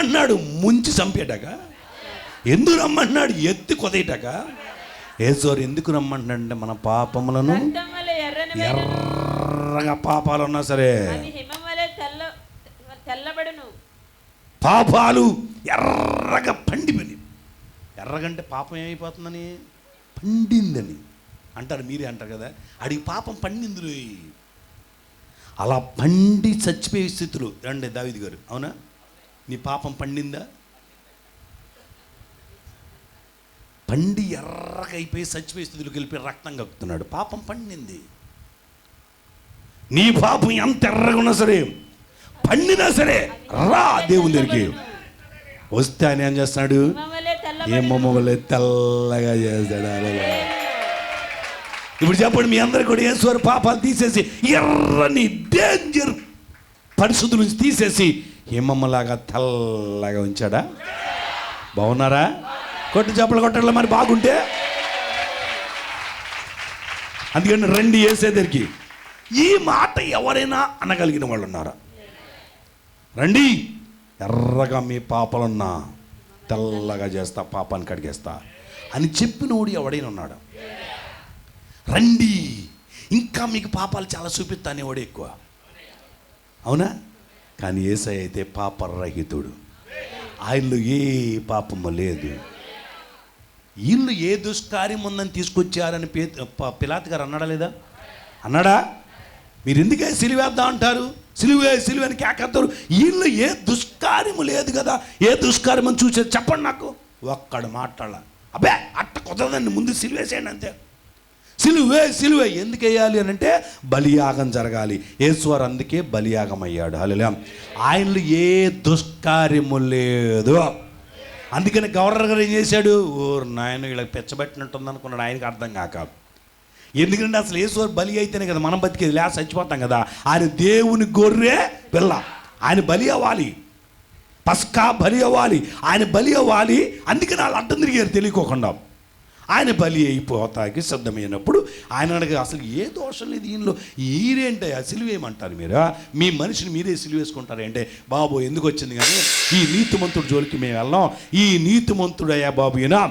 రమ్మంటున్నాడు ముంచి చంపేటాక? ఎందుకు రమ్మంటున్నాడు ఎత్తి కొదేయటాక ఏజోరు ఎందుకు రమ్మంటున్నాడు అంటే మన పాపములను ఎర్రగా పాపాలు ఉన్నా సరే పాపాలు ఎర్రగా పండిపోయి ఎర్రగంటే పాపం ఏమైపోతుందని? పండిందని. అంటారు మీరే అంటారు కదా. అడిగి పాపం పండింది. అలా పండి చచ్చిపోయే స్థితులు రండి దావిది గారు. అవునా? నీ పాపం పండిందా? పండి ఎర్రగా అయిపోయి చచ్చిపోయే స్థితిలోకి వెళ్ళిపోయి రక్తం కక్కుతున్నాడు. పాపం పండింది. నీ పాపం ఎంత ఎర్రగా ఉన్నా సరే పండినా సరే రా దేవుని దగ్గరికి. వస్తే ఆయన ఏం చేస్తున్నాడు? హిమం వలె తెల్లబడును ఏమో మొగలే తెల్లగా చేస్తాడు. ఇప్పుడు చెప్పండి మీ అందరు కూడా యేసువారి పాపాలు తీసేసి ఎర్రని డేంజర్ పరిస్థితుల నుంచి తీసేసి హిమమ్మలాగా తెల్లగా ఉంచాడా? బాగున్నారా? కొట్టు చేపలు కొట్టడం మరి బాగుంటే? అందుకని రండి వేసేదరికి ఈ మాట ఎవరైనా అనగలిగిన వాళ్ళు ఉన్నారా రండి. ఎర్రగా మీ పాపలున్నా తెల్లగా చేస్తా పాపాన్ని కడిగేస్తా అని చెప్పినోడు ఎవడైనా ఉన్నాడు? రండి. ఇంకా మీకు పాపాలు చాలా చూపిస్తా అనేవాడు ఎక్కువ. అవునా? కానీ ఏసై అయితే పాపరహితుడు. ఆయనలో ఏ పాపము లేదు. వీళ్ళు ఏ దుష్కార్యం ఉందని తీసుకొచ్చారని పే పిలాత్ గారు అన్నాడా లేదా? అన్నాడా? మీరు ఎందుకే సిలివేద్దాం అంటారు? సిలువే సిలువ అని వీళ్ళు ఏ దుష్కార్యము లేదు కదా. ఏ దుష్కార్యం అని చూసేది చెప్పండి నాకు. ఒక్కడు మాట్లాడాల. అబ్బే అట్ట కుదరదండి. ముందు సిలువేసేయండి అంతే. సిలువే సిలువే. ఎందుకు వేయాలి అని అంటే బలియాగం జరగాలి. యేసువారు అందుకే బలియాగం అయ్యాడు హలో ఆయనలో ఏ దుష్కార్యము లేదు. అందుకని గవర్నర్ గారు ఏం చేశాడు? ఓర్ నాయన వీళ్ళకి పెచ్చబెట్టినట్టుంది అనుకున్నాడు ఆయనకి అర్థం కాక. ఎందుకంటే అసలు యేసువారు బలి అయితేనే కదా మనం బతికేది. లేదా చచ్చిపోతాం కదా. ఆయన దేవుని గొర్రె పిల్ల. ఆయన బలి అవ్వాలి. పస్కా బలి అవ్వాలి. ఆయన బలి అవ్వాలి. అందుకని వాళ్ళు అడ్డం తిరిగారు. తెలియకోకుండా. ఆయన బలి అయిపోతాకి సిద్ధమైనప్పుడు ఆయన అడగ అసలు ఏ దోషం లేదు ఈయనలో. ఈరేంటే ఆ సిలువేయమంటారు మీరు. మీ మనిషిని మీరే సిలువేసుకుంటారు అంటే బాబు ఎందుకు వచ్చింది కానీ? ఈ నీతిమంతుడు జోలికి మేము వెళ్ళాం. ఈ నీతిమంతుడు అయ్యా బాబు ఈయన.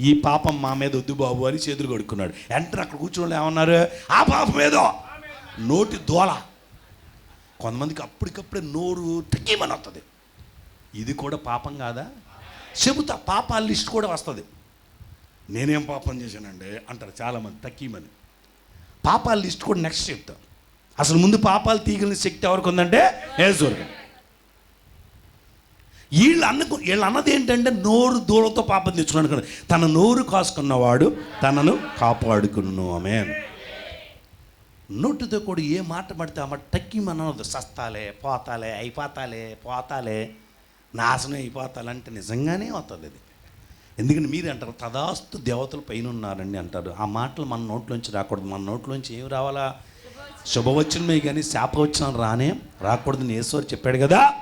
ఈ పాపం మా మీద వద్దు బాబు అని చేతులు కడుక్కున్నాడు. వెంటనే అక్కడ కూర్చున్న ఏమన్నారు? ఆ పాపం ఏదో. నోటి దోళ కొంతమందికి అప్పటికప్పుడే నోరు తగ్గిమని వస్తుంది ఇది కూడా పాపం కాదా? చెబుతా పాపాల లిస్ట్ కూడా వస్తుంది. నేనేం పాపం చేశానండి అంటారు చాలామంది తక్కిమని. పాపాల లిస్ట్ కూడా నెక్స్ట్ చెప్తా. అసలు ముందు పాపాలు తీగలిన శక్తి ఎవరికి ఉందంటే ఏజోరు వీళ్ళు అన్నకు వీళ్ళు అన్నది ఏంటంటే నోరు దూరంతో పాపం తెచ్చుకున్నాడు కదా. తన నోరు కాసుకున్నవాడు తనను కాపాడుకును. ఆమె నోటితో కూడా ఏ మాట పడితే ఆ మాట టక్కి మనదు సస్తాలే పోతాలే అయిపోతాలే పోతాలే నాశనం అయిపోతాలంటే నిజంగానే అవుతుంది అది. ఎందుకంటే మీరు అంటారు తదాస్తు దేవతలు పైన ఉన్నారని అంటారు. ఆ మాటలు మన నోట్లోంచి రాకూడదు. మన నోట్లోంచి ఏం రావాలా? శుభవచనమే కానీ శాపవచనం రానే రాకూడదని యేసోరు చెప్పాడు కదా.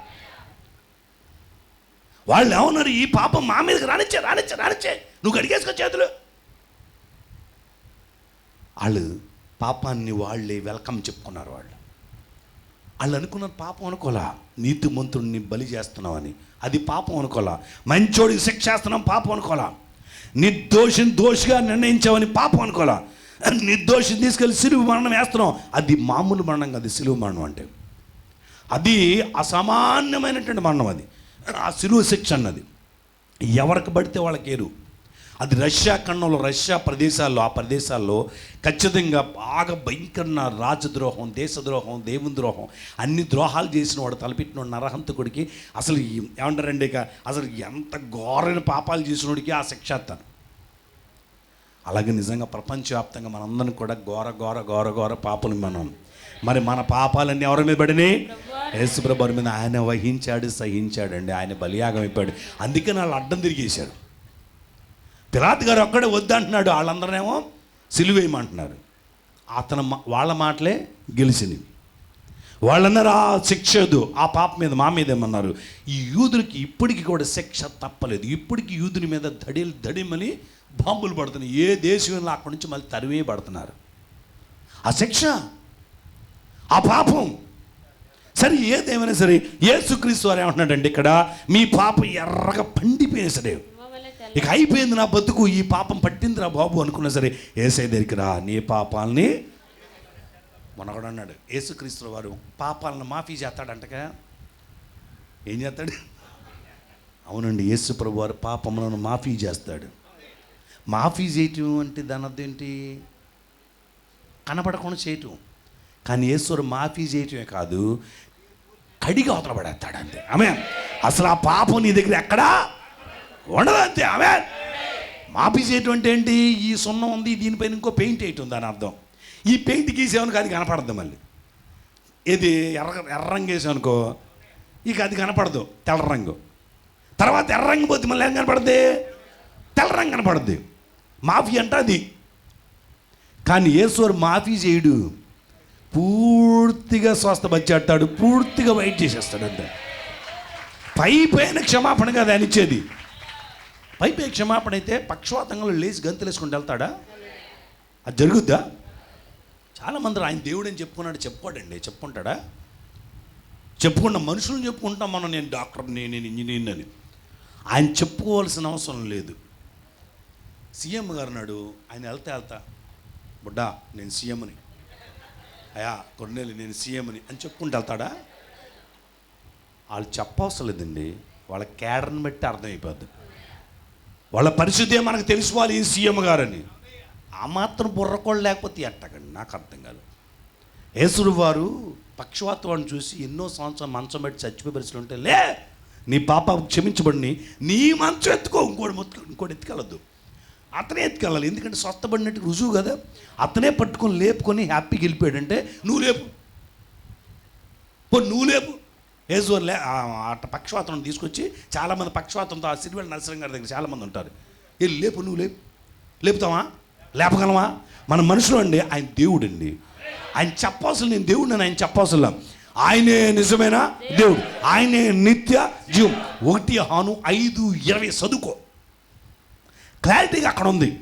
వాళ్ళు ఏమన్నారు? ఈ పాపం మా మీదకి రానిచ్చే రానిచ్చే రానిచ్చే. నువ్వు అడిగేసుకో చేతులు. వాళ్ళు పాపాన్ని వాళ్ళే వెల్కమ్ చెప్పుకున్నారు వాళ్ళు. వాళ్ళు అనుకున్నారు పాపం అనుకోలా నీతిమంతుడిని బలి చేస్తున్నామని అది పాపం అనుకోలా మంచోడికి శిక్ష చేస్తున్నాం పాపం అనుకోలా నిర్దోషిని దోషిగా నిర్ణయించామని పాపం అనుకోలా నిర్దోషిని తీసుకెళ్ళి సిలువు మరణం వేస్తున్నాం. అది మామూలు మరణం కాదు సిలువు మరణం అంటే. అది అసామాన్యమైనటువంటి మరణం అది. ఆ సిలువు శిక్ష అన్నది. ఎవరికి పడితే వాళ్ళకేరు అది రష్యా ఖండంలో రష్యా ప్రదేశాల్లో ఆ ప్రదేశాల్లో ఖచ్చితంగా బాగా భయంకరమైన రాజద్రోహం దేశద్రోహం దేవుని ద్రోహం అన్ని ద్రోహాలు చేసిన వాడు తలపెట్టిన నరహంతకుడికి అసలు ఏమంటారండి ఇక? అసలు ఎంత ఘోరమైన పాపాలు చేసినోడికి ఆ శిక్ష అలాగే నిజంగా ప్రపంచవ్యాప్తంగా మనందరం కూడా ఘోర ఘోర ఘోర ఘోర పాపలు మనం. మరి మన పాపాలన్నీ ఎవరి మీద పడినాయి? యేసుప్రభు మీద. ఆయన వహించాడు సహించాడండి. ఆయన బలియాగం అయిపోయాడు. అందుకే వాళ్ళు అడ్డం తిరిగేశాడు పిలాత్ గారు ఒక్కడే వద్దంటున్నాడు వాళ్ళందరనేమో సిలువేయమంటున్నారు అతను మా- వాళ్ళ మాటలే గెలిచినవి. వాళ్ళన్నారు ఆ శిక్ష వద్దు ఆ పాప మీద మా మీద ఏమన్నారు? ఈ యూదులకి ఇప్పటికి కూడా శిక్ష తప్పలేదు. ఇప్పటికి యూదుని మీద దడి దడిమని బాంబులు పడుతున్నాయి. ఏ దేశంలో అక్కడి నుంచి మళ్ళీ తరివే పడుతున్నారు? ఆ శిక్ష ఆ పాపం. సరే ఏదేమైనా సరే ఏసుక్రీస్తు వారు ఏమంటున్నాడండి ఇక్కడ మీ పాప ఎర్రగా పండిపోయినా సరే ఇక అయిపోయింది నా బతుకు ఈ పాపం పట్టింది రా బాబు అనుకున్నా సరే ఏసై దగ్గరికి రా నీ పాపాలని మనగడు అన్నాడు యేసుక్రీస్తు వారు పాపాలను మాఫీ చేస్తాడంటగా. ఏం చేస్తాడు? అవునండి యేసు ప్రభు వారు పాపములను మాఫీ చేస్తాడు. మాఫీ చేయటం అంటే దాని అర్థం ఏంటి? కనపడకుండా చేయటం. కానీ యేసువారు మాఫీ చేయటమే కాదు కడిగి అవతల పడేస్తాడు అంతే ఆమె అసలు ఆ పాపం నీ దగ్గర ఎక్కడా? ఉండదు అంతే ఆమె మాఫీ ఏంటి? ఈ సున్నం ఉంది దీనిపైన ఇంకో పెయింట్ వేయటం దాని అర్థం. ఈ పెయింట్ గీసేవనుకో అది కనపడద్దు మళ్ళీ. ఇది ఎర్ర ఎర్ర రంగు వేసామనుకో ఇక అది కనపడదు తెల్ల రంగు. తర్వాత ఎర్ర రంగు పోతే మళ్ళీ ఏం కనపడుద్ది? తెల్ల రంగు కనపడుద్ది. మాఫీ అంటే అది. కానీ యేసువారు మాఫీ చేయడు. పూర్తిగా స్వస్థపచ్చేస్తాడు పూర్తిగా వైట్ చేసేస్తాడు అంతే పై పైన క్షమాపణ ఇచ్చేది పైపే క్షమాపణ అయితే పక్షవాతంగా లేచి గంతులేసుకుంటూ వెళ్తాడా? అది జరుగుద్దా? చాలామంది ఆయన దేవుడు అని చెప్పుకున్నాడు చెప్పుకోడండి చెప్పుకుంటాడా? చెప్పుకున్న మనుషులను చెప్పుకుంటాం మనం నేను డాక్టర్ని నేను ఇంజనీర్ని అని. ఆయన చెప్పుకోవాల్సిన అవసరం లేదు. సీఎం గారు నాడు ఆయన వెళ్తా వెళ్తా. బుడ్డా నేను సీఎంని అయా కొన్నేళ్ళు నేను సీఎంని అని చెప్పుకుంటూ వెళ్తాడా? వాళ్ళు చెప్పవసరం లేదండి. వాళ్ళ క్యాడర్ని బట్టి అర్థమైపోద్ది. వాళ్ళ పరిస్థితి మనకు తెలుసుకోవాలి ఈ సీఎం గారని. ఆ మాత్రం బుర్రకోళ్ళు లేకపోతే ఎట్టకండి నాకు అర్థం కాదు. యేసుడు వారు పక్షవాతాన్ని చూసి ఎన్నో సంవత్సరాలు మంచం పెట్టి చచ్చిపోయి పరిస్థితులు ఉంటే లే నీ పాప క్షమించబడిని నీ మంచం ఎత్తుకో ఇంకోటి మొత్తుకో ఇంకోటి ఎత్తుకెళ్ళద్దు. అతనే ఎత్తుకెళ్ళాలి. ఎందుకంటే స్వస్థపడినట్టు రుజువు కదా. అతనే పట్టుకొని లేపుకొని హ్యాపీగా వెళ్ళిపోయాడంటే నువ్వు లేపు. పో నువ్వు లేపు. ఏజు లే అట్ట పక్షవాతం తీసుకొచ్చి చాలామంది పక్షవాతంతో ఆ సిరివెళ్ళ నరసింహ గారి దగ్గర చాలామంది ఉంటారు. వెళ్ళి లేపు నువ్వు లేపు. లేపుతావా? లేపగలవా? మన మనుషులు అండి ఆయన దేవుడు అండి ఆయన చెప్పవలసిన నేను దేవుడు ఆయన చెప్పవలసిన ఆయనే నిజమైన? దేవుడు. ఆయనే నిత్య జీవం. ఒకటి హాను ఐదు ఇరవై చదువుకో క్లారిటీగా అక్కడ ఉంది.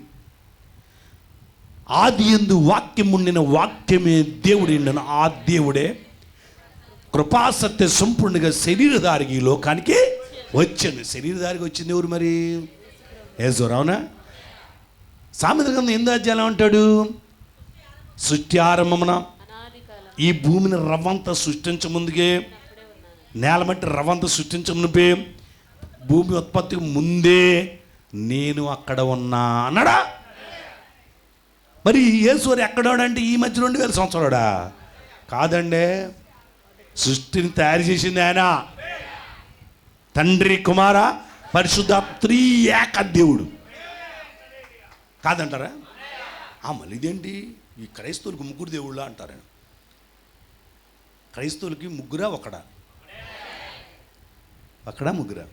ఆది ఎందు వాక్యం ఉండిన వాక్యమే దేవుడు ఆ దేవుడే కృపాసత్య సంపూర్ణంగా శరీరధారికి ఈ లోకానికి వచ్చింది. శరీరధారికి వచ్చింది ఎవరు మరి? ఏజో అవునా సామెత గ్రంథం ఎందు అధ్యాయం అంటాడు సృష్టి ఆరంభమున ఈ భూమిని రవ్వంత సృష్టించ ముందుకే నేల మట్టి రవ్వంత సృష్టించ మునిపే భూమి ఉత్పత్తికి ముందే నేను అక్కడ ఉన్నా అన్నాడా? మరి యేసువారు ఎక్కడోడంటే ఈ మధ్య రెండు వేల సంవత్సరాడా కాదండి. సృష్టిని తయారు చేసింది ఆయన. తండ్రి కుమార పరిశుద్ధ త్రీ ఏక దేవుడు. కాదంటారా? ఆ మళ్ళీ ఇదేంటి? ఈ క్రైస్తవులకు ముగ్గురు దేవుళ్ళ అంటారు క్రైస్తవులకి ముగ్గురా ఒకడా? ఒకడా ముగ్గురా?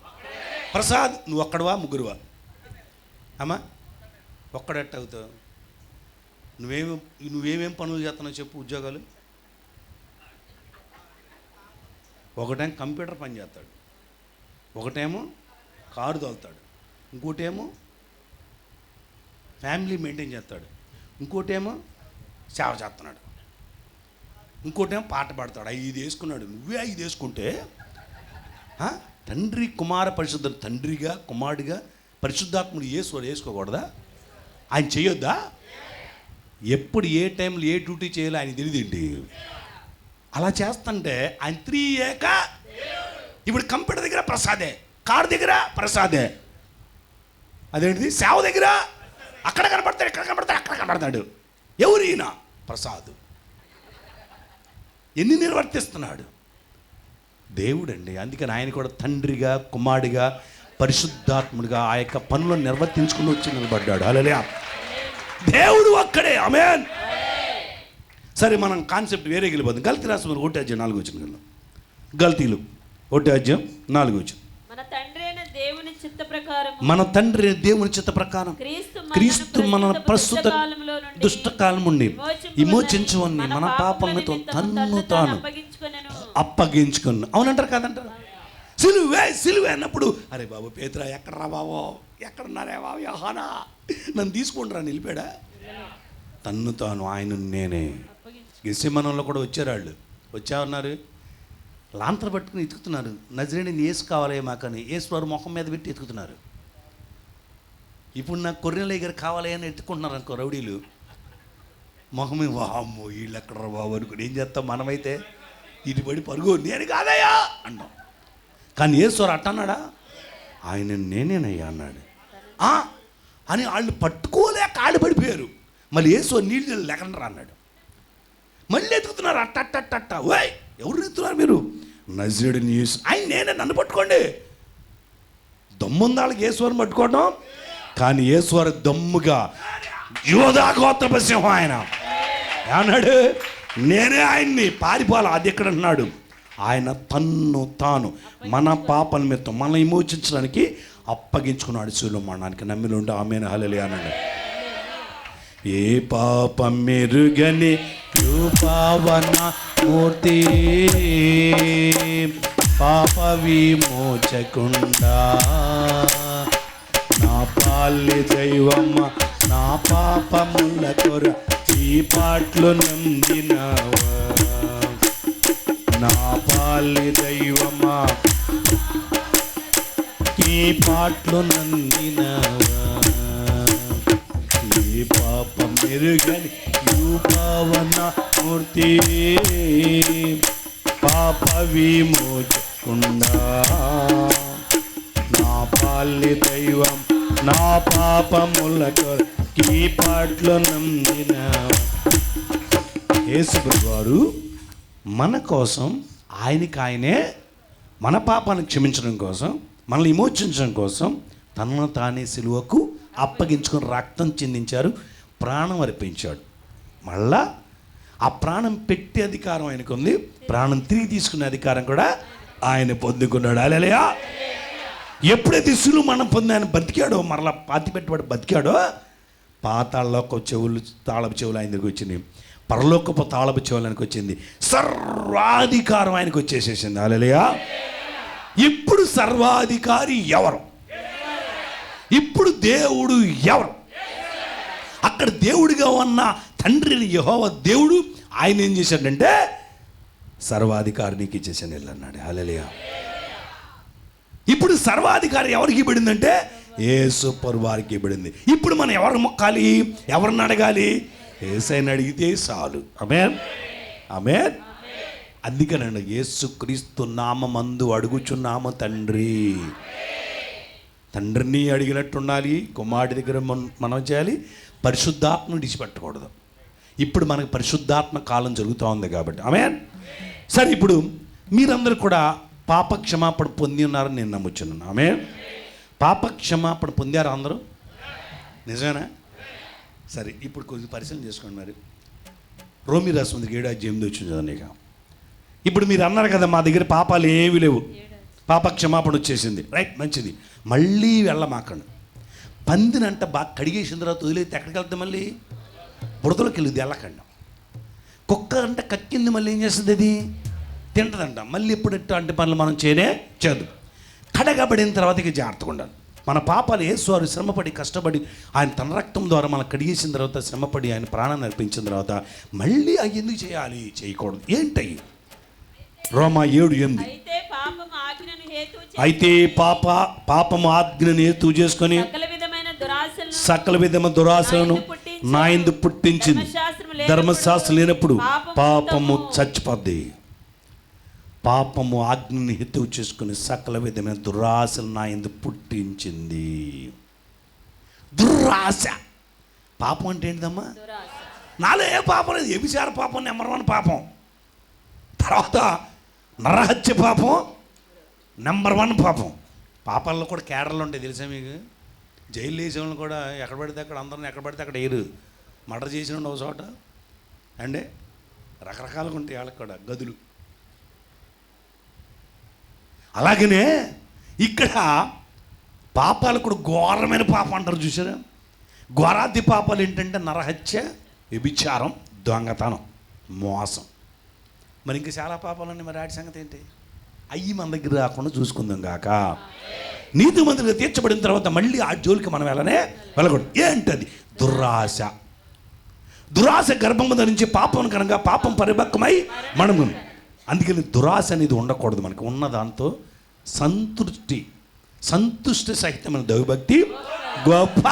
ప్రసాద్ నువ్వు ఒక్కడవా ముగ్గురువా? అమ్మా ఒక్కడెట్ అవుతావు నువ్వేమి నువ్వేమేం పనులు చేస్తున్నావు చెప్పు ఉద్యోగాలు? ఒకటేమో కంప్యూటర్ పని చేస్తాడు ఒకటేమో కారు తోలుతాడు. ఇంకోటేమో ఫ్యామిలీ మెయింటైన్ చేస్తాడు. ఇంకోటేమో సేవ చేస్తున్నాడు. ఇంకోటేమో పాట పాడతాడు. ఐదు వేసుకున్నాడు. నువ్వే ఐదు వేసుకుంటే తండ్రి కుమార పరిశుద్ధ తండ్రిగా కుమారుడిగా పరిశుద్ధాత్ముడు యేసు వేసుకోకూడదా? ఆయన చేయొద్దా? ఎప్పుడు ఏ టైంలో ఏ డ్యూటీ చేయాలో ఆయన తెలియదండి అలా చేస్తుంటే ఆయన త్రీ ఏక ఇప్పుడు కంప్యూటర్ దగ్గర ప్రసాదే కార్ దగ్గర ప్రసాదే. అదేంటిది? సేవ దగ్గర అక్కడ కనపడతాడు ఇక్కడ కనపడతాడు అక్కడ కనపడతాడు. ఎవరు ఈయన? ప్రసాద్. ఎన్ని నిర్వర్తిస్తున్నాడు? దేవుడండి అందుకని ఆయన కూడా తండ్రిగా కుమారుడిగా పరిశుద్ధాత్ముడిగా ఆ యొక్క పనులను నిర్వర్తించుకుని వచ్చి నిలబడ్డాడు. అలలే దేవుడు అక్కడే అమేన్ సరే మనం కాన్సెప్ట్ వేరే వెళ్ళిపోతుంది. గల్తీ రాసి మరి ఒకటి అధ్యాయం నాలుగు వచ్చిన కదా. గల్తీలు ఒకటి అధ్యాయం నాలుగు వచ్చిన. మన తండ్రి దేవుని చిత్త ప్రకారం క్రీస్తు మన ప్రస్తుత దుష్టకాలములో నుండి దుష్టకాలం నుండి విమోచించవని మన పాపములతో తన్ను తాను అప్పగించుకొనెను. అప్పగించుకుని. అవునంటారు కాదంటారు? సిలువే సిలువే అన్నప్పుడు అరే బాబు పేతురా ఎక్కడరా బాబు? ఎక్కడున్నారే బాబు యహానా? నన్ను తీసుకుంటారా నిలిపాడా? తన్ను తాను ఆయన నేనే. గెసిమనంలో కూడా వచ్చారు వాళ్ళు వచ్చా ఉన్నారు లాంతర పట్టుకుని ఎతుకుతున్నారు. నజరేని ఏసు కావాలి మాకని. ఏసువారు ముఖం మీద పెట్టి ఎతుకుతున్నారు. ఇప్పుడు నాకు కొర్రెల దగ్గర కావాలి అని ఎత్తుకుంటున్నారు అనుకో రౌడీలు. మొహమే వామ్మో వీళ్ళు ఎక్కడ బాబు అనుకుని ఏం చేస్తాం మనమైతే? ఇటు పడి పరుగు నేను కాదయ్యా! అన్నాం కానీ ఏశ్వరు అట్ట అన్నాడా? ఆయన నేనేనయ్యా అన్నాడు. "ఆ" అని వాళ్ళు పట్టుకోలేక ఆడిపడిపోయారు పడిపోయారు. మళ్ళీ ఏశ్వరు నీళ్ళు లేకుండా అన్నాడు. మళ్ళీ ఎదుగుతున్నారు. అట్ట అట్ట అట్ట ఓయ్ ఎవరు ఎత్తున్నారు మీరు? నజరుడు న్యూస్. ఆయన నేనే నన్ను పట్టుకోండి. దమ్ముందాళ్ళకి ఏసువారిని పట్టుకోవడం కానీ ఏసువారి దమ్ముగా యోధా గోత్రప సింహం ఆయన. అన్నాడు నేనే ఆయన్ని. పారిపోవాలి అది ఎక్కడ అన్నాడు ఆయన తన్ను తాను. మన పాపల మీద మనం విమోచించడానికి అప్పగించుకున్నాడు శివులు మరణానికి నమ్మిలు ఆమెను ఆమె హలలి అన్నాడు. ఏ పాపం మెరుగని రూపావన మూర్తి. పాప విమోచకుండా నా పాలి దైవమ్మ నా పాపముల కొర ఈ పాటలు నందినవా నా పాలి దైవమా ఈ పాటలు నందినవా ఇది పాప మెరుగని రూపవన మూర్తి. పాప విమోచకుండా నా పాల్లి దైవం నా పాపములకు ఈ పాటలు నమ్మిన యేసుప్రభు వారు మన కోసం ఆయనకి ఆయనే మన పాపాన్ని క్షమించడం కోసం మనల్ని విమోచించడం కోసం తనను తానే సిలువకు అప్పగించుకొని రక్తం చెందించారు ప్రాణం అర్పించాడు. మళ్ళా ఆ ప్రాణం పెట్టే అధికారం ఆయనకు ఉంది. ప్రాణం తిరిగి తీసుకునే అధికారం కూడా ఆయన పొందుకున్నాడు. అలెలయా ఎప్పుడైతే సిలువ మనం పొంది ఆయన బతికాడో మరలా పాతి పెట్టుబడి బతికాడో పాతాళలోకి చెవులు తాళపు చెవులు ఆయన దగ్గరికి వచ్చినాయి. పరలోకపు తాళపు చెవులు ఆయనకు వచ్చింది. సర్వాధికారం ఆయనకు వచ్చేసేసింది. అలెలయా ఇప్పుడు సర్వాధికారి ఎవరు? ఇప్పుడు దేవుడు ఎవరు? అక్కడ దేవుడిగా ఉన్న తండ్రిని యహోవ దేవుడు ఆయన ఏం చేశాడంటే సర్వాధికారినికి ఇచ్చేసాను వెళ్ళు అన్నాడు ఇప్పుడు సర్వాధికారి ఎవరికి ఇవ్వబడిందంటే ఏ సూపర్ వారికి ఇవ్వడింది ఇప్పుడు మనం ఎవరు మొక్కాలి? ఎవరిని అడగాలి? ఏసైని అడిగితే చాలు. అమేన్ అమేన్ అందుకనండి యేసు క్రీస్తు నామందు అడుగుచున్నాము తండ్రి. తండ్రిని అడిగినట్టు ఉండాలి కుమారుడి దగ్గర మనం చేయాలి పరిశుద్ధాత్మను విడిచిపెట్టకూడదు. ఇప్పుడు మనకు పరిశుద్ధాత్మ కాలం జరుగుతూ ఉంది కాబట్టి. ఆమె సరే ఇప్పుడు మీరందరూ కూడా పాప క్షమాపణ పొంది ఉన్నారని నేను నమ్ముచున్నాను. ఆమె పాప క్షమాపణ పొందారు అందరూ? నిజమేనా? సరే ఇప్పుడు కొద్దిగా పరిశీలన చేసుకోండి మరి. రోమి ఉంది గేడా అధ్యాయం వచ్చింది ఇక ఇప్పుడు మీరు అన్నారు కదా మా దగ్గర పాపాలు ఏవి లేవు. పాప క్షమాపణ వచ్చేసింది. రైట్ మంచిది. మళ్ళీ వెళ్ళమాకండి. పందినంట బాగా కడిగేసిన తర్వాత వదిలేస్తే ఎక్కడికి వెళ్తే మళ్ళీ? బురదలోకి వెళ్ళింది వెళ్ళకండి. కుక్క అంట కక్కింది మళ్ళీ ఏం చేస్తుంది అది? తింటదంట. మళ్ళీ ఎప్పుడు ఇట్లాంటి పనులు మనం చేయనే చేయదు. కడగబడిన తర్వాత ఇక జాగ్రత్తగా ఉండాలి. మన పాపాలు యేసువారు శ్రమపడి కష్టపడి ఆయన తన రక్తం ద్వారా మనం కడిగేసిన తర్వాత శ్రమపడి ఆయన ప్రాణాన్ని అర్పించిన తర్వాత మళ్ళీ అవి ఎందుకు చేయాలి? చేయకూడదు. ఏంటవి రోమా ఏడు ఎనిమిది. అయితే పాపం పాపము ఆజ్ఞను హేతు చేసుకొని సకల విధమైన దురాశలను సకల విధమ దురాశలను నా ఎందు పుట్టించింది. ధర్మశాస్త్రం లేనప్పుడు పాపము చచ్చిపోద్ది. పాపము ఆజ్ఞని హెతువు చేసుకుని సకల విధమైన దురాశలు నా ఎందు పుట్టించింది. దురాశ. పాపం అంటే ఏంటిదమ్మా? నాలో ఏ పాపం లేదు. వ్యభిచార పాపం నెంబర్ వన్ పాపం. తర్వాత నరహత్య పాపం నెంబర్ వన్ పాపం. పాపాల్లో కూడా కేడర్లు ఉంటాయి తెలుసా మీకు? జైలు వేసే వాళ్ళని కూడా ఎక్కడ పడితే అక్కడ అందరిని ఎక్కడ పడితే అక్కడ వేయరు మర్డర్ చేసిన ఒక చోట. అండి? రకరకాలుగా ఉంటాయి వాళ్ళకి కూడా గదులు. అలాగనే ఇక్కడ పాపాలు కూడా ఘోరమైన పాపం అంటారు చూసారా ఘోరాది పాపాలు ఏంటంటే నరహత్య వ్యభిచారం దొంగతనం మోసం. మరి ఇంకా చాలా పాపాలన్నీ మరి ఆడి సంగతి ఏంటి? అయ్యి మన దగ్గర రాకుండా చూసుకుందాం కాక. నీతి మంత్రిగా తీర్చబడిన తర్వాత మళ్ళీ ఆ జోలికి మనం వెళ్ళనే వెళ్ళకూడదు. ఏంటది? దురాశ దురాశ గర్భము ధరించి పాపం కనుక పాపం పరిపక్వమై మనము అందుకని దురాశ అనేది ఉండకూడదు మనకి. ఉన్న దాంతో సంతృష్టి సంతుష్టి సహితమైన దైవభక్తి గొప్ప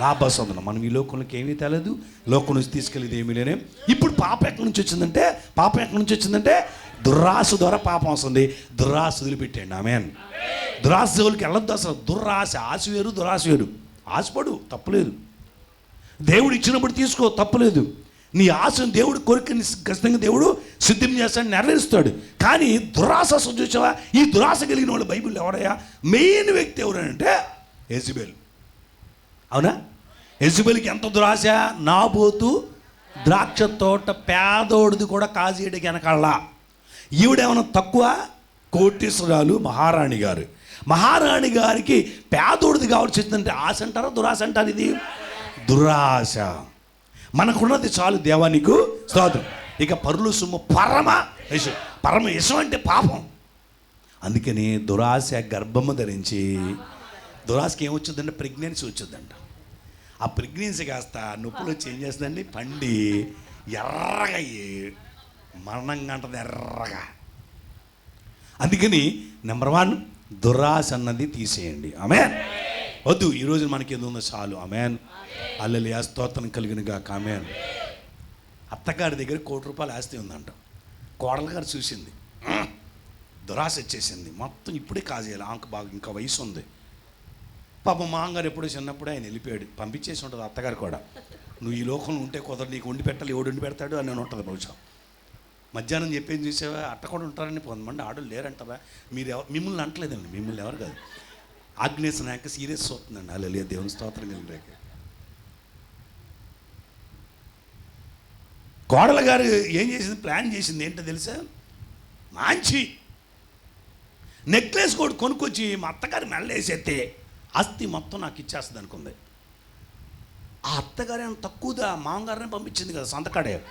లాభసందనం మనం ఈ లోకంలోకి ఏమీ తెలియదు లోకం నుంచి తీసుకెళ్ళేది ఏమీ లేనే. ఇప్పుడు పాపం ఎక్కడి నుంచి వచ్చిందంటే పాపం ఎక్కడి నుంచి వచ్చిందంటే దురాశ ద్వారా పాపం వస్తుంది. దురాశ వదిలిపెట్టండి ఆమెన్. దురాశ జోలికి వెళ్ళొద్దు అసలు. దురాశ ఆశ వేరు దురాశ వేరు. ఆశపడు తప్పులేదు. దేవుడు ఇచ్చినప్పుడు తీసుకో తప్పులేదు. నీ ఆశను దేవుడు కోరికని ఖచ్చితంగా దేవుడు సిద్ధం చేస్తాడు నెరవేరుస్తాడు. కానీ దురాశ అసలు చూసావా? ఈ దురాశ కలిగిన వాళ్ళు బైబిల్ ఎవరయ్యా? మెయిన్ వ్యక్తి ఎవరంటే ఎజిబెల్ అవునా? ఎజిబెల్కి ఎంత దురాశ? నాబోతు ద్రాక్ష తోట పేదోడిది కూడా కాజేయడానికి వెనకాళ్ళ ఈవిడేమన్నా తక్కువ? కోటీశ్వరాలు మహారాణి గారు. మహారాణి గారికి పేదోడిది కావాల్సి వచ్చిందంటే ఆశ అంటారా దురాశ అంటారు ఇది? దురాశ. మనకున్నది చాలు దేవానికి స్తోత్రం. ఇక పరులు సొమ్ము పరమ యశం పరమ యశం అంటే పాపం. అందుకని దురాశ గర్భము ధరించి దురాశకి ఏమొచ్చిందంటే ప్రెగ్నెన్సీ వచ్చిందంట ఆ ప్రెగ్నెన్సీ కాస్త నొప్పులు వచ్చి ఏం చేస్తుందండి? పండి ఎర్రగా అయ్యి మరణంగా అంటది ఎర్రగా. అందుకని నెంబర్ వన్ దురాశ అన్నది తీసేయండి. ఆమెన్. వద్దు ఈరోజు మనకి ఏదో ఉందో చాలు. ఆమెన్. అల్లెలు స్తోత్రం కలిగిన గాక ఆమెన్. అత్తగారి దగ్గర కోటి రూపాయలు ఆస్తి ఉందంట. కోడలు గారు చూసింది. దురాశ వచ్చేసింది. మొత్తం ఇప్పుడే కాజేయాలి. ఆమెకు బాగా ఇంకా వయసు ఉంది. పాప మాంగారు ఎప్పుడో చిన్నప్పుడు ఆయన వెళ్ళిపోయాడు. పంపించేసి ఉంటుంది అత్తగారు కూడా. నువ్వు ఈ లోకంలో ఉంటే కుదరదు నీకు వండి పెట్టాలి ఎవడు వండి పెడతాడు అని నేను ఉంటుంది బహుశా. మధ్యాహ్నం చెప్పేది చూసావా? అట్ట కూడా ఉంటారని కొంతమంది ఆడలు లేరంటారా మీరు ఎవరు మిమ్మల్ని అంటలేదండి మిమ్మల్ని ఎవరు కాదు. ఆగ్నేస్ నాయక సీరియస్ అవుతుందండి అలా లేదు దేవుని స్తోత్రం కలిగినాక కోడల గారు ఏం చేసింది? ప్లాన్ చేసింది ఏంటో తెలుసా? మంచి నెక్లెస్ కూడా కొనుక్కొచ్చి మా అత్తగారు మెల్లేసేస్తే ఆస్తి మొత్తం నాకు ఇచ్చేస్తుంది అనుకుంది. ఆ అత్తగారే తక్కువదా? మామగారిని పంపించింది కదా సంతకాడే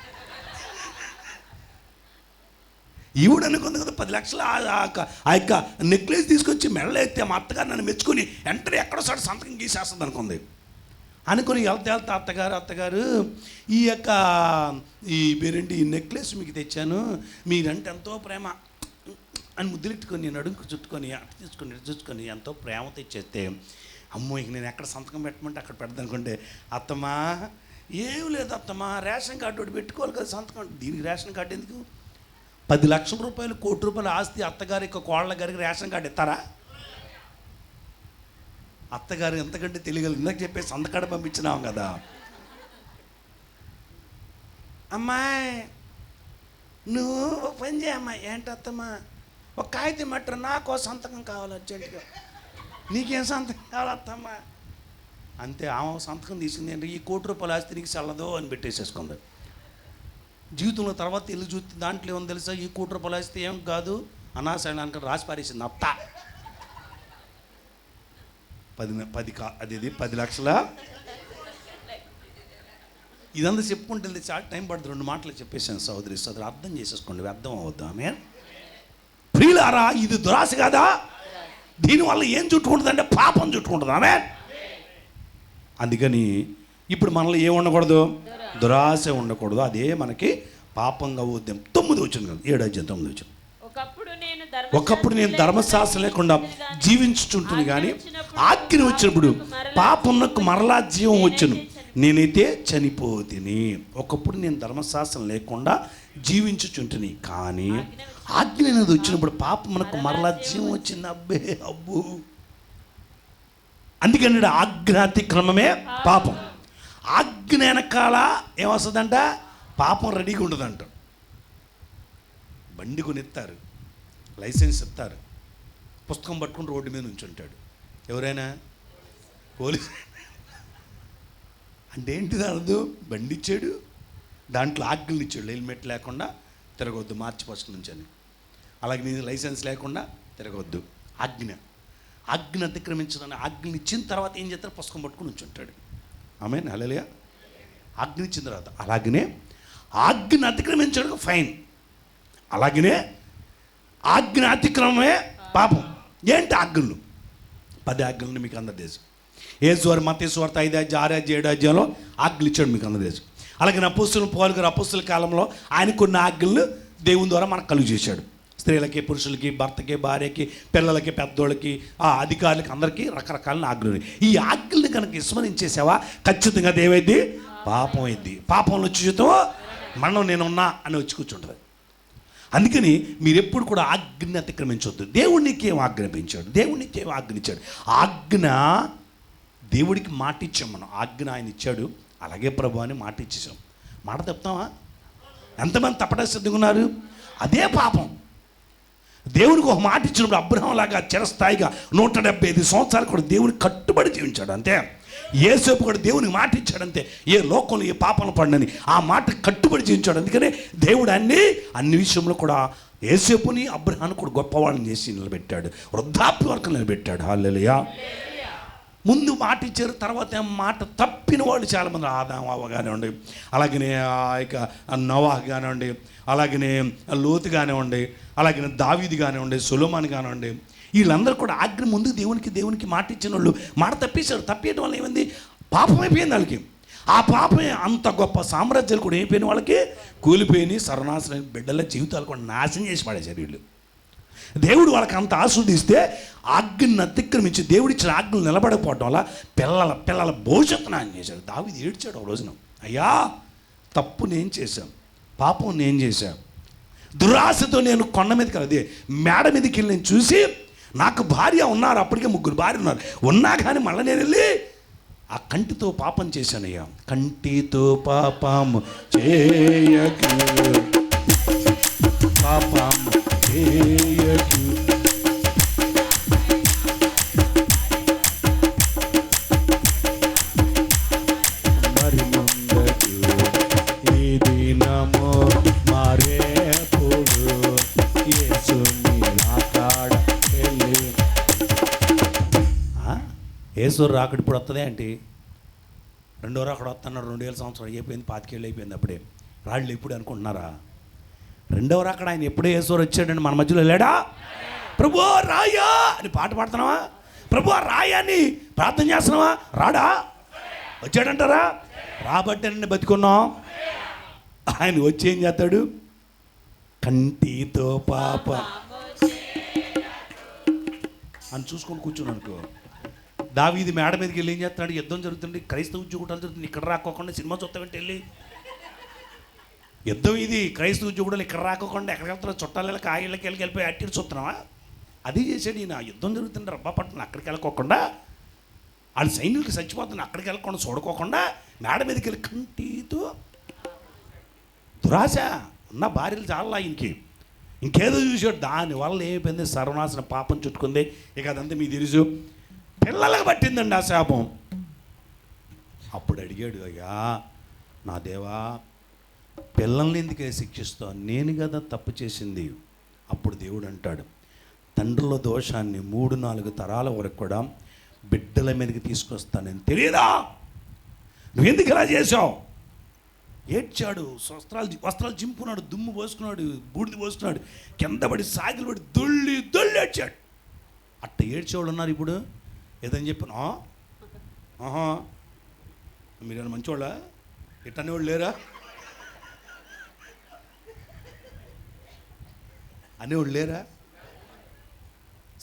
ఈవిడ అనుకుంది కదా పది లక్షలు ఆ- యొక్క- ఆ యొక్క నెక్లెస్ తీసుకొచ్చి మెడలో ఎత్తే మా అత్తగారు నన్ను మెచ్చుకొని వెంటనే ఎక్కడో సార్ సంతకం గీసేస్తుంది అనుకుంది. అనుకుని వెళ్తే వెళ్తే అత్తగారు అత్తగారు ఈ యొక్క ఈ పేరేంటి? ఈ నెక్లెస్ మీకు తెచ్చాను. మీరంటే ఎంతో ప్రేమ. అని ముద్దులెట్టుకొని నడుంకు చుట్టుకొని అటు తీసుకొని చూసుకొని ఎంతో ప్రేమతో ఇచ్చేస్తే అమ్మో ఇక నేను ఎక్కడ సంతకం పెట్టమంటే అక్కడ పెడదనుకుంటే అత్తమ్మా ఏం లేదు అత్తమ్మా రేషన్ కార్డు ఒకటి పెట్టుకోవాలి కదా సంతకం దీనికి రేషన్ కార్డు ఎందుకు? పది లక్షల రూపాయలు కోటి రూపాయల ఆస్తి అత్తగారి యొక్క కోళ్ళ గారికి రేషన్ కార్డు ఇస్తారా? అత్తగారు ఎంతకంటే తెలియగలదు ఇందాక చెప్పేసి సంతకాడ పంపించినాం కదా. అమ్మాయి నువ్వు పని చేయమ్మా ఏంటత్తమ్మా ఒక కాగితం మట్టర్ నాకు ఓ సంతకం కావాలి అర్జెంటుగా. నీకేం సంతకం కావాలి అత్తమ్మా అంతే ఆమె సంతకం తీసింది అంటే ఈ కోటి రూపాయల ఆస్తి నీకు చల్లదో అని పెట్టేసేసుకుంది. జీవితంలో తర్వాత ఇల్లు చూస్తే దాంట్లో ఏమో తెలుసా? ఈ కోటి రూపాయలు ఆస్తి ఏం కాదు? అనాశయానికి రాసి పారేసింది అత్త. పది పది కా అది ఇది పది లక్షల? ఇదంతా చెప్పుకుంటుంది చాలా టైం పడుతుంది రెండు మాటలు చెప్పేసాను సోదరి సోదరు. అర్థం చేసేసుకోండి అర్థం అవుద్దాం ఆమె. ప్రియులారా ఇది దురాశ కాదా? దీనివల్ల ఏం చుట్టుకుంటుంది అంటే పాపం చుట్టుకుంటుంది ఆమె అందుకని ఇప్పుడు మనలో ఏం ఉండకూడదు? దురాశ ఉండకూడదు. అదే మనకి పాపంగా ఉద్యమం తొమ్మిది వచ్చింది కదా ఏడు అధ్యాయం తొమ్మిది వచ్చింది. ఒకప్పుడు నేను ధర్మశాస్త్రం లేకుండా జీవించుచుంటుంది కానీ ఆజ్ఞ వచ్చినప్పుడు పాపమునకు మరలా జీవం వచ్చును. నేనైతే చనిపోతిని. ఒకప్పుడు నేను ధర్మశాస్త్రం లేకుండా జీవించుచుంటుని. కానీ ఆజ్ఞ అనేది వచ్చినప్పుడు పాపమునకు మరలా జీవం వచ్చింది. అబ్బే అబ్బు. అందుకని ఆజ్ఞాతిక్రమమే పాపం. ఆజ్ఞ వెనకాల ఏమొస్తుందంట? పాపం రెడీగా ఉండదంట. బండి కొనిస్తారు లైసెన్స్ ఇస్తారు. పుస్తకం పట్టుకుని రోడ్డు మీద నుంచి ఉంటాడు ఎవరైనా? పోలీస్ అంటే ఏంటి అర్థం బండి ఇచ్చాడు దాంట్లో ఆజ్ఞలు ఇచ్చాడు హెల్మెట్ లేకుండా తిరగొద్దు మార్చి ఫస్ట్ నుంచి అని. అలాగే నీ లైసెన్స్ లేకుండా తిరగొద్దు ఆజ్ఞ. ఆజ్ఞ అతిక్రమించదని ఆజ్ఞలు ఇచ్చిన తర్వాత ఏం చేస్తారు? పుస్తకం పట్టుకుని ఉంచుంటాడు ఆమె అలలియా ఆజ్ఞ ఇచ్చిన తర్వాత అలాగనే ఆజ్ఞ అతిక్రమించడానికి ఫైన్. అలాగనే ఆజ్ఞ అతిక్రమమే పాపం. ఏంటి ఆజ్ఞలు? పది ఆజ్ఞలను మీకు అందరి దేశం ఏసువారు మతేశ్వార్త ఐదు అధ్యాయ ఆరు ఏడు అధ్యాయంలో ఆజ్ఞలు ఇచ్చాడు మీకు అందరు తెలుసు అలాగే అపుస్తులు పోలు గారు అపుస్తుల కాలంలో ఆయన కొన్ని ఆజ్ఞలు దేవుని ద్వారా మనకు కలుగు చేశాడు. స్త్రీలకి పురుషులకి భర్తకి భార్యకి పిల్లలకి పెద్దోళ్ళకి ఆ అధికారులకి అందరికీ రకరకాల ఆజ్ఞలు ఈ ఆజ్ఞల్ని కనుక విస్మరించేసావా? ఖచ్చితంగా దేవైద్ది? పాపం అయింది. పాపంలో చూసితో మనం నేనున్నా అని వచ్చి కూర్చుంటుంది. అందుకని మీరు ఎప్పుడు కూడా ఆజ్ఞ అతిక్రమించవద్దు దేవుడు నీకేం ఆజ్ఞాపించాడు దేవుడు నీకేం ఆజ్ఞ ఆజ్ఞ దేవుడికి మాట ఇచ్చాం మనం. ఆజ్ఞ ఆయన ఇచ్చాడు. అలాగే ప్రభు అని మాట ఇచ్చేసాం. మాట తప్పుతామా ఎంతమంది తప్పడానికి సిద్ధంగా ఉన్నారు? అదే పాపం. దేవుడికి ఒక మాట ఇచ్చినప్పుడు అబ్రహం లాగా చిరస్థాయిగా నూట డెబ్బై ఐదు సంవత్సరాలు కూడా దేవునికి కట్టుబడి జీవించాడు. అంతే? ఏసేపు కూడా దేవునికి మాట ఇచ్చాడు అంతే. ఏ లోకంలో ఏ పాపంలో పడినని ఆ మాట కట్టుబడి జీవించాడు. అందుకనే దేవుడు అన్ని అన్ని విషయంలో కూడా ఏసేపుని అబ్రహాన్ని కూడా గొప్పవాళ్ళని చేసి నిలబెట్టాడు. వృద్ధాప్య వరకు నిలబెట్టాడు. హాలెలుయా ముందు మాట ఇచ్చారు తర్వాత మాట తప్పిన వాళ్ళు చాలామంది ఆదాం అవ్వ కానివ్వండి. అలాగనే ఆ యొక్క నవాహ్ కానివ్వండి అలాగనే లోతు కానివ్వండి అలాగనే దావీది కానివ్వండి సులోమాన్ కానివ్వండి వీళ్ళందరూ కూడా ఆజ్ఞ ముందు దేవునికి దేవునికి మాట ఇచ్చిన వాళ్ళు మాట తప్పేశారు. తప్పేయడం వల్ల ఏమైంది? పాపం అయిపోయింది వాళ్ళకి. ఆ పాపమే అంత గొప్ప సామ్రాజ్యాలు కూడా అయిపోయిన వాళ్ళకి కూలిపోయినాయి సర్వనాశనం బిడ్డల జీవితాలు కూడా నాశనం చేసి పడేశారు వీళ్ళు. దేవుడు వాళ్ళకి అంత ఆస్వాదిస్తే ఆజ్ఞను అతిక్రమించి దేవుడిచ్చిన ఆజ్ఞలు నిలబడకపోవడం వల్ల పిల్లల పిల్లల భవిష్యత్తు నాయన చేశాడు. దావిది ఏడ్చాడు ఒక రోజున. అయ్యా తప్పు నేను చేశాను పాపం నేను చేశాను దురాశతో నేను కొండ మీదకి అదే మేడ మీదకి వెళ్ళి నేను చూసి నాకు భార్య ఉన్నారు. అప్పటికే ముగ్గురు భార్య ఉన్నారు. ఉన్నా కానీ మళ్ళీ నేను వెళ్ళి ఆ కంటితో పాపం చేశానయ్యా. కంటితో పాపం చేయకు. పాపం. చేయకు. మరి ముందకు ఈ దినము మారేపుడు యేసుని రాకాడ వెళ్ళి. యేసు ఇప్పుడు వస్తుంది ఏంటి? రెండో రాకడ వస్తున్నాడు రెండు వేల సంవత్సరాలు అయిపోయింది పాతికేళ్ళు అయిపోయింది అప్పుడే. రాళ్ళు ఎప్పుడు అనుకుంటున్నారా? రెండవ రాకడ ఆయన ఎప్పుడే యేసోరు వచ్చాడండి మన మధ్యలో లేడా? ప్రభు రాయా! అని పాట పాడుతున్నావా? ప్రభు రాయా అని ప్రార్థన చేస్తున్నావా? రాడా? వచ్చాడంటారా? రాబట్టానండి బతుకున్నాం. ఆయన వచ్చి ఏం చేస్తాడు? కంటితో పాప. అని చూసుకొని కూర్చుని అనుకో. దావీది మేడ మీదకి వెళ్ళి ఏం చేస్తాడు యుద్ధం జరుగుతుంది క్రైస్తవ ఉద్యోగుటాలు జరుగుతుంది ఇక్కడ రాకోకుండా సినిమా చూస్తామంటే వెళ్ళి యుద్ధం ఇది క్రైస్తవ ఉద్యోగులు ఇక్కడ రాకోకుండా ఎక్కడికి వెళ్తారో చుట్టాల కాయలకి వెళ్ళి వెళ్ళిపోయి అట్టి చూస్తున్నావా? అది చేసాడు ఈయన. యుద్ధం జరుగుతుంది రబ్బా పట్టణం అక్కడికి వెళ్ళకోకుండా వాళ్ళ సైనికులకి చచ్చిపోతున్న అక్కడికి వెళ్ళకుండా చూడుకోకుండా మేడ మీదకి వెళ్ళి కంటితో దురాశ. ఉన్న భార్యలు చాలా ఇంకే ఇంకేదో చూసాడు దానివల్ల ఏమైపోయింది? సర్వనాశన పాపం చుట్టుకుంది. ఇక అదంతా మీకు తెలుసు. పిల్లలకు పట్టిందండి ఆ శాపం. అప్పుడు అడిగాడు అయ్యా నా దేవా పిల్లల్ని ఎందుకే శిక్షిస్తావు? నేను కదా తప్పు చేసింది. అప్పుడు దేవుడు అంటాడు తండ్రుల దోషాన్ని మూడు నాలుగు తరాల వరకు కూడా బిడ్డల మీదకి తీసుకొస్తానని తెలియదా? నువ్వు ఎందుకు ఇలా చేసావు ఏడ్చాడు వస్త్రాలు వస్త్రాలు చింపున్నాడు దుమ్ము పోసుకున్నాడు బూడిది పోసుకున్నాడు కింద పడి సాగిలు పడి దొల్లి దొల్లి ఏడ్చాడు. అట్ట ఏడ్చేవాళ్ళు ఉన్నారు ఇప్పుడు? ఏదని చెప్పిన ఆహా. మీరేమైనా మంచివాళ్ళ ఇట్టనేవాళ్ళు లేరా? అనేవాళ్ళు లేరా?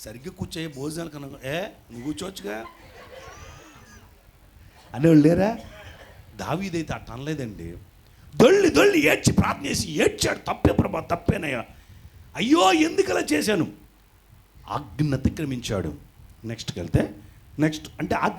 సరిగ్గా కూర్చోయే భోజనాలు కన్నా ఏ నువ్వు కూర్చోవచ్చుగా? అనేవాళ్ళు లేరా? దావీదైతే అట్ట అనలేదండి దొల్లి దొల్లి ఏడ్చి ప్రార్థన చేసి ఏడ్చాడు తప్పే ప్రభా తప్పేనయ్యా. అయ్యో ఎందుకలా చేశాను? అగ్ని అతిక్రమించాడు నెక్స్ట్కి వెళ్తే నెక్స్ట్ అంటే ఆజ్ఞ